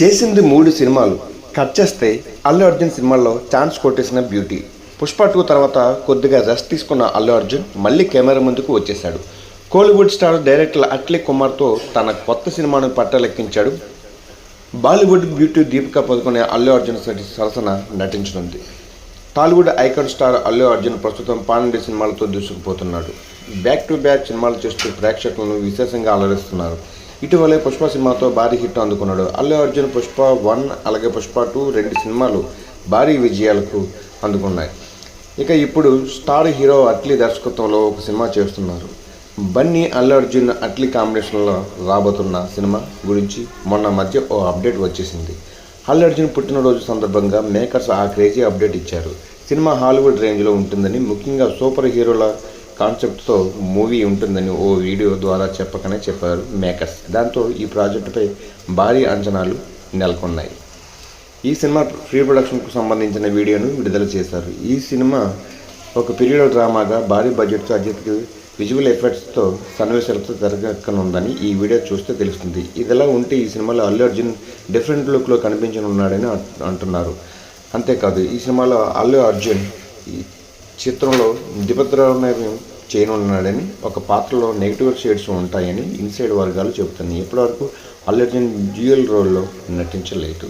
చేసింది మూడు సినిమాలు. కట్ చేస్తే అల్లు అర్జున్ సినిమాల్లో ఛాన్స్ కొట్టేసిన బ్యూటీ. పుష్ప టూ తర్వాత కొద్దిగా రెస్ట్ తీసుకున్న అల్లు అర్జున్ మళ్ళీ కెమెరా ముందుకు వచ్చేశాడు. కోలీవుడ్ స్టార్ డైరెక్టర్ అట్లీ కుమార్తో తన కొత్త సినిమాను పట్టలెక్కించాడు. బాలీవుడ్ బ్యూటీ దీపికా పదుకునే అల్లు అర్జున్ సరసన నటించనుంది. Tollywood icon star Allu Arjun ప్రస్తుతం పాండే సినిమాలతో దూసుకుపోతున్నాడు. బ్యాక్ టు బ్యాక్ సినిమాలు చేస్తూ ప్రేక్షకులను విశేషంగా అలరిస్తున్నారు. ఇటీవలే పుష్ప సినిమాతో భారీ హిట్ అందుకున్నాడు. అల్లు అర్జున్ పుష్ప వన్ అలాగే పుష్ప టూ రెండు సినిమాలు భారీ విజయాలకు అందుకున్నాయి. ఇక ఇప్పుడు స్టార్ హీరో అట్లీ దర్శకత్వంలో ఒక సినిమా చేస్తున్నారు. బన్నీ అల్లు అర్జున్ అట్లీ కాంబినేషన్లో రాబోతున్న సినిమా గురించి మొన్న మధ్య ఓ అప్డేట్ వచ్చేసింది. అల్లు అర్జున్ పుట్టినరోజు సందర్భంగా మేకర్స్ ఆ క్రేజీ అప్డేట్ ఇచ్చారు. సినిమా హాలీవుడ్ రేంజ్లో ఉంటుందని ముఖ్యంగా సూపర్ హీరోల కాన్సెప్ట్తో మూవీ ఉంటుందని ఓ వీడియో ద్వారా చెప్పకనే చెప్పారు మేకర్స్. దాంతో ఈ ప్రాజెక్టుపై భారీ అంచనాలు నెలకొన్నాయి. ఈ సినిమా ప్రీ ప్రొడక్షన్కు సంబంధించిన వీడియోను విడుదల చేశారు. ఈ సినిమా ఒక పీరియడ్ డ్రామాగా భారీ బడ్జెట్తో అత్యధిక విజువల్ ఎఫెక్ట్స్తో సన్నివేశాలతో తెరకెక్కనుందని ఈ వీడియో చూస్తే తెలుస్తుంది. ఇదిలా ఉంటే ఈ సినిమాలో అల్లు అర్జున్ డిఫరెంట్ లుక్లో కనిపించనున్నాడని అంటున్నారు. అంతేకాదు ఈ సినిమాలో అల్లు అర్జున్ ఈ చిత్రంలో దిపద్రవ్యం చేయనున్నాడని ఒక పాత్రలో నెగిటివ్ షేడ్స్ ఉంటాయని ఇన్సైడ్ వర్గాలు చెబుతున్నాయి. ఇప్పటివరకు అల్లు అర్జున్ డ్యూయల్ రోల్లో నటించలేదు.